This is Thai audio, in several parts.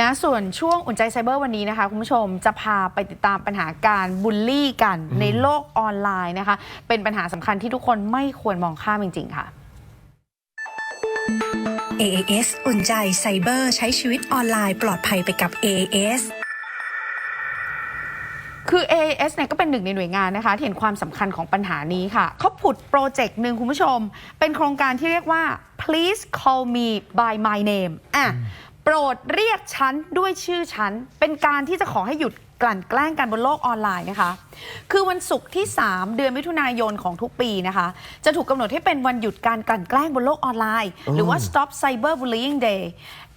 นะส่วนช่วงอุ่นใจไซเบอร์วันนี้นะคะ คุณผู้ชมจะพาไปติดตามปัญหาการบูลลี่กันในโลกออนไลน์นะคะ เป็นปัญหาสำคัญที่ทุกคนไม่ควรมองข้ามจริง ๆ ค่ะ AAS อุ่นใจไซเบอร์ใช้ชีวิตออนไลน์ปลอดภัยไปกับ AAS คือ AAS เนี่ยก็เป็นหนึ่งในหน่วยงานนะคะที่เห็นความสำคัญของปัญหานี้ค่ะ เขาผุดโปรเจกต์หนึ่งคุณผู้ชม เป็นโครงการที่เรียกว่า please call me by my name อะ โปรดเรียกฉันด้วยชื่อฉัน เป็นการที่จะขอให้หยุด กลั่นแกล้งกันบนโลกออนไลน์นะคะ คือวันศุกร์ที่ 3 เดือนมิถุนายนของทุกปีนะคะ จะถูกกำหนดให้เป็นวันหยุดการกลั่นแกล้งบนโลกออนไลน์ หรือว่า Stop Cyber Bullying Day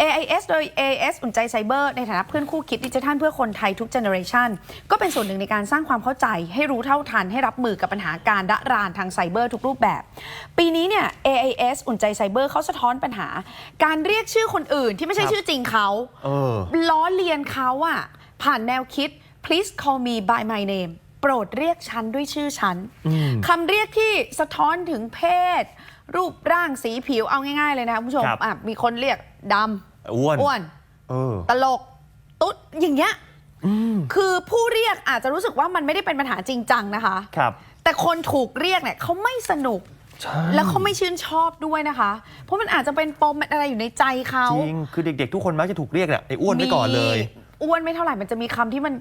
AIS โดย AIS อุ่นใจไซเบอร์ในฐานะเพื่อนคู่คิดดิจิทัลเพื่อคนไทยทุกเจเนอเรชันก็เป็นส่วนหนึ่งในการสร้างความเข้าใจ ให้รู้เท่าทันให้รับมือกับปัญหาการระรานทางไซเบอร์ทุกรูปแบบ ปีนี้เนี่ย AIS อุ่นใจไซเบอร์เขาสะท้อนปัญหา การเรียกชื่อคนอื่นที่ไม่ใช่ครับชื่อจริงเขาเออล้อเลียนเขาอะ ผ่านแนวคิด please call me by my name โปรดเรียกฉันด้วยชื่อฉันคำเรียกที่สะท้อนถึงเพศ รูปร่างสีผิวเอาง่าย ๆ เลยนะคุณผู้ชมครับ อะมีคนเรียกดำอ้วนอ้วน เออ ตลก ตุ๊ด อย่างเงี้ยคือผู้เรียกอาจจะรู้สึกว่ามันไม่ได้เป็นปัญหาจริงจังนะคะ ครับแต่คนถูกเรียกเนี่ยเขาไม่สนุก ใช่แล้วเขาไม่ชื่นชอบด้วยนะคะ เพราะมันอาจจะเป็นปมเป็นอะไรอยู่ในใจเขาจริง คือเด็กๆ ทุกคนมักจะถูกเรียกเนี่ยไอ้อ้วนไปก่อนเลย มี อ้วนไม่เท่าไหร่มันจะมีคำที่มัน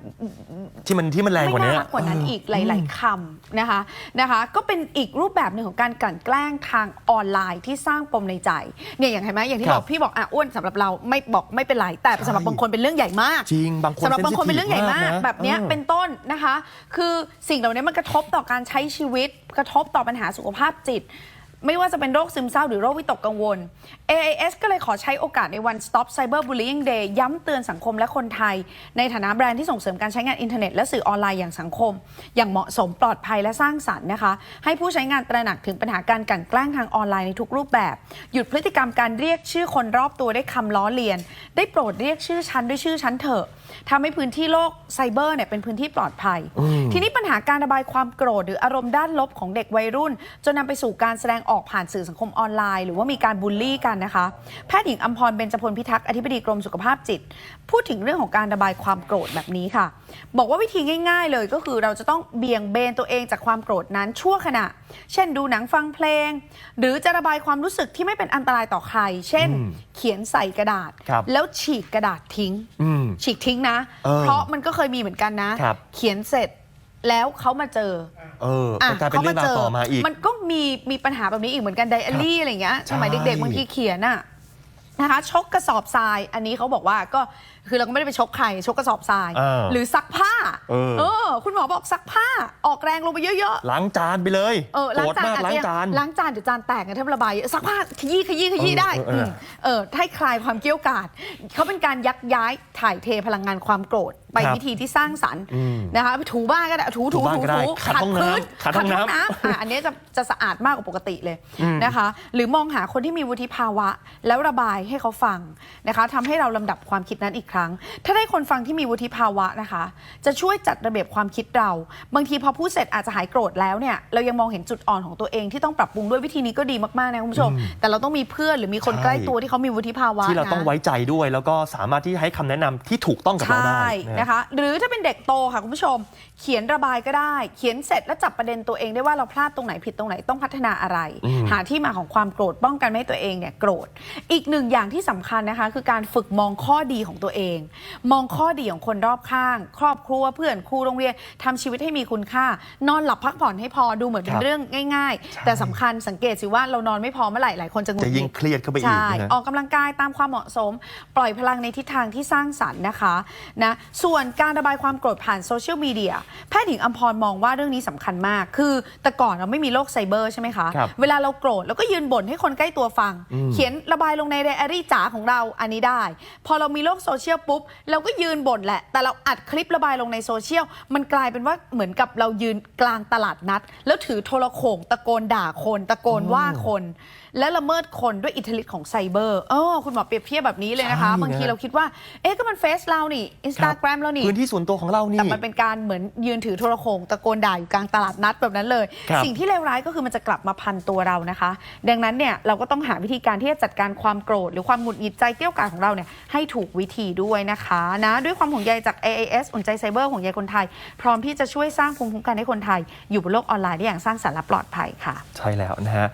ที่มันที่มันแรงกว่าไม่นี้น่ารักกว่านั้นอีกหลาย ๆคำนะคะนะคะ ก็เป็นอีกรูปแบบหนึ่งของการกลั่นแกล้งทางออนไลน์ที่สร้างปมในใจเนี่ยอย่างเห็นไหมอย่างที่ครับอบกพี่บอกอะอ้วนสำหรับเราไม่บอกไม่เป็นไรแต่ใช่สำหรับบางคนเป็นเรื่องใหญ่มาก จริงบางคนสำหรับบางคนเป็นเรื่องใหญ่มาก sensitive แบบเนี้ยะเป็นต้นนะคะ คือสิ่งเหล่านี้มันกระทบต่อการใช้ชีวิต กระทบต่อปัญหาสุขภาพจิต ไม่ว่าจะเป็นโรคซึมเศร้าหรือโรควิตกกังวล AIS ก็เลยขอใช้โอกาสในวัน Stop Cyber Bullying Day ย้ำเตือนสังคมและคนไทย ในฐานะแบรนด์ที่ส่งเสริมการใช้งานอินเทอร์เน็ตและสื่อออนไลน์อย่างสังคม อย่างเหมาะสมปลอดภัยและสร้างสรรค์นะคะ ให้ผู้ใช้งานตระหนักถึงปัญหาการกลั่นแกล้งทางออนไลน์ในทุกรูปแบบ หยุดพฤติกรรมการเรียกชื่อคนรอบตัวได้วยคำล้อเลียน ได้โปรดเรียกชื่อฉันด้วยชื่อฉันเถอะทำให้พื้นที่โลกไซเบอร์เนี่ยเป็นพื้นที่ปลอดภัย ทีนี้ปัญหาการระบายความโกรธหรืออารมณ์ด้านลบของเด็กวัยรุ่น จนนำไปสู่การแสดงออกผ่านสื่อสังคมออนไลน์ หรือว่ามีการบูลลี่กันนะคะแพทย์หญิงอัมพรเบญจพลพิทักษ์อธิบดีกรมสุขภาพจิต พูดถึงเรื่องของการระบายความโกรธแบบนี้ค่ะ บอกว่าวิธีง่าย ๆ เลยก็คือเราจะต้องเบี่ยงเบนตัวเองจากความโกรธนั้นชั่วขณะ เช่นดูหนังฟังเพลง หรือจะระบายความรู้สึกที่ไม่เป็นอันตรายต่อใคร เช่นอืมเขียนใส่กระดาษครับแล้วฉีกกระดาษทิ้งอืมฉีกทิ้งนะเออเพราะมันก็เคยมีเหมือนกันนะครับเขียนเสร็จ แล้วเขามาเจอเอออะมันกลายเป็นเรื่องราวต่อมาอีก มันก็มีมีปัญหาแบบนี้อีกเหมือนกันไดอารี่อะไรอย่างเงี้ยใช่สมัยเด็กๆบางทีเขียนอะ นะคะชกกระสอบทราย อันนี้เขาบอกว่าก็คือเราก็ไม่ได้ไปชกใครชกกระสอบทราย เออหรือซักผ้าเออ คุณหมอบอกซักผ้าออกแรงลงไปเยอะๆ ล้างจานไปเลยเออล้างจานโกรธมากอาจล้าจะงจาน ล้างจานเดี๋ยวจานแตกไงถ้าระบายเยอะซักผ้าขยี้ขยี้ขยี้ได้เออเออเออ มเออให้คลายความเกรี้ยวกราดเขาเป็นการยักย้ายถ่ายเทพลังงานความโกรธ ไปครับวิธีที่สร้างสรรค์อืมนะคะไปถูบ้านก็ได้ถูถูถูบ้านถูก็ได้ถูขัดห้องน้ำพื้นขัดห้องน้ำอะอันเนี้ยจะจะสะอาดมากกว่าปกติเลยอืมนะคะ หรือมองหาคนที่มีวุฒิภาวะ แล้วระบายให้เขาฟังนะคะทำให้เราลำดับความคิดนั้นอีกครั้ง ถ้าได้คนฟังที่มีวุฒิภาวะนะคะ จะช่วยจัดระเบียบความคิดเรา บางทีพอพูดเสร็จอาจจะหายโกรธแล้วเนี่ยเรายังมองเห็นจุดอ่อนของตัวเองที่ต้องปรับปรุงด้วยวิธีนี้ก็ดีมากๆนะคุณผู้ชม แต่เราต้องมีเพื่อนหรือมีคนใช่ใกล้ตัวที่เขามีวุฒิภาวะที่เรานะต้องไว้ใจด้วย แล้วก็สามารถที่ให้คำแนะนำที่ถูกต้องกับเราได้ใช่นะนะคะ หรือถ้าเป็นเด็กโตค่ะคุณผู้ชม เขียนระบายก็ได้ เขียนเสร็จแล้วจับประเด็นตัวเองได้ว่าเราพลาดตรงไหนผิดตรงไหนต้องพัฒนาอะไรอืมหาที่มาของความโกรธป้องกันไม่ให้ตัวเองเนี่ยโกรธอีกหนึ่งอย่างที่สำคัญนะคะ คือการฝึกมองข้อดีของตัวเอง มองข้อดีของคนรอบข้าง ครอบครัวเพื่อนครูโรงเรียนทำชีวิตให้มีคุณค่า นอนหลับพักผ่อนให้พอดูเหมือนเป็คนรับเรื่องง่าย ๆ แต่สำคัญสังเกตสิว่าเรานอนไม่พอเมื่อไหร่หลายคนจะหงุดจะหยิ่งิงดเครียดเข้าไปอีกใช่นะออกกำลังกายตามความเหมาะสม ปล่อยพลังในทิศทางที่สร้างสรรค์นะคะนะส่วนการระบายความโกรธผ่านโซเชียลมีเดียแพทย์หญิงอัมพรมองว่าเรื่องนี้สำคัญมาก คือแต่ก่อนเราไม่มีโลกไซเบอร์ใช่ไหมคะครับเวลาเราโกรธเราก็ยืนบ่นให้คนใกล้ตัวฟังอืมเขียนระบายลงในไดอารี่จ๋าของเราอันนี้ได้ พอเรามีโลกโซเชียลปุ๊บ เราก็ยืนบ่นแหละ แต่เราอัดคลิประบายลงในโซเชียล มันกลายเป็นว่าเหมือนกับเรายืนกลางตลาดนัด แล้วถือโทรโขงตะโกนด่าคน ตะโกนว่าคน และละเมิดคนด้วยอิทธิฤทธิ์ของไซเบอร์เออคุณหมอเปรียบเทียบแบบนี้เลยนะคะ ใช่นะบางทีเราคิดว่า เอ๊ะก็มันเฟซเรานี่อินสตาแกรมเรานี่ พื้นที่ส่วนตัวของเรานี่ แต่มันเป็นการเหมือนยืนถือโทรโขงตะโกนด่าอยู่กลางตลาดนัดแบบนั้นเลย ครับสิ่งที่เลวร้ายก็คือมันจะกลับมาพันตัวเรานะคะ ดังนั้นเนี่ยเราก็ต้องหาวิธีการที่จะจัดการความโกรธหรือความหงุดหงิดใจเกี้ยวกาดของเราเนี่ยให้ถูกวิธีด้วยนะคะนะด้วยความห่วงใยจาก AAS อุ่นใจไซเบอร์ห่วงใยคนไทย พร้อมที่จะช่วยสร้างภูมิคุ้มกันให้คนไทย อยู่บนโลกออนไลน์ได้อย่างสร้างสรรค์และปลอดภัยค่ะ ใช่แล้วนะฮะ